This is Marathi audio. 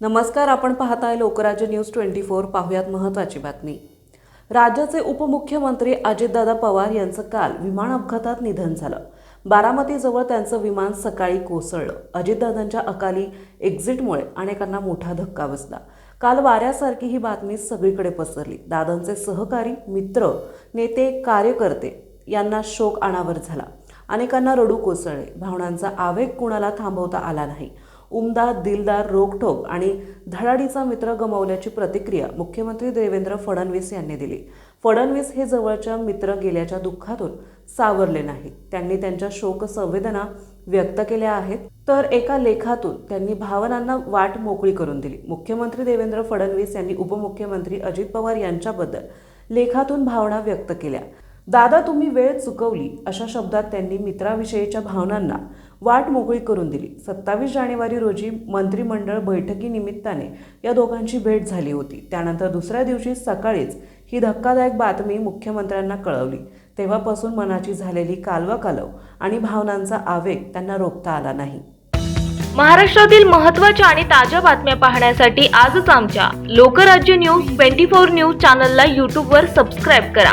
नमस्कार आपण पाहताय लोकराज्य न्यूज ट्वेंटी फोर. पाहुयात महत्त्वाची बातमी. राज्याचे उपमुख्यमंत्री अजितदादा पवार यांचं काल विमान अपघातात निधन झालं. बारामतीजवळ त्यांचं विमान सकाळी कोसळलं. अजितदादांच्या अकाली एक्झिटमुळे अनेकांना मोठा धक्का बसला. काल वाऱ्यासारखी ही बातमी सगळीकडे पसरली. दादांचे सहकारी मित्र नेते कार्यकर्ते यांना शोक अनावर झाला. अनेकांना रडू कोसळले. भावनांचा आवेग कुणाला थांबवता आला नाही. उमदा दिलदार रोखोक आणि धडाडीचा मित्र गमावल्याची प्रतिक्रिया मुख्यमंत्री देवेंद्र फडणवीस यांनी दिली. फडणवीस हे जवळच्या मित्र गेल्याच्या दुःखातून सावरले नाहीत. त्यांनी त्यांच्या शोक संवेदना व्यक्त केल्या आहेत तर एका लेखातून त्यांनी भावनांना वाट मोकळी करून दिली. मुख्यमंत्री देवेंद्र फडणवीस यांनी उपमुख्यमंत्री अजित पवार यांच्याबद्दल लेखातून भावना व्यक्त केल्या. दादा तुम्ही वेळ चुकवली अशा शब्दात त्यांनी मित्राविषयीच्या भावनांना वाट मोकळी करून दिली. सत्तावीस जानेवारी रोजी मंत्रिमंडळ बैठकीनिमित्ताने या दोघांची भेट झाली होती. त्यानंतर दुसऱ्या दिवशी सकाळीच ही धक्कादायक बातमी मुख्यमंत्र्यांना कळवली. तेव्हापासून मनाची झालेली कालवा कालव आणि भावनांचा आवेग त्यांना रोखता आला नाही. महाराष्ट्रातील महत्त्वाच्या आणि ताज्या बातम्या पाहण्यासाठी आजच आमच्या Lokrajya news twenty four news चॅनलला यूट्यूबवर सबस्क्राईब करा.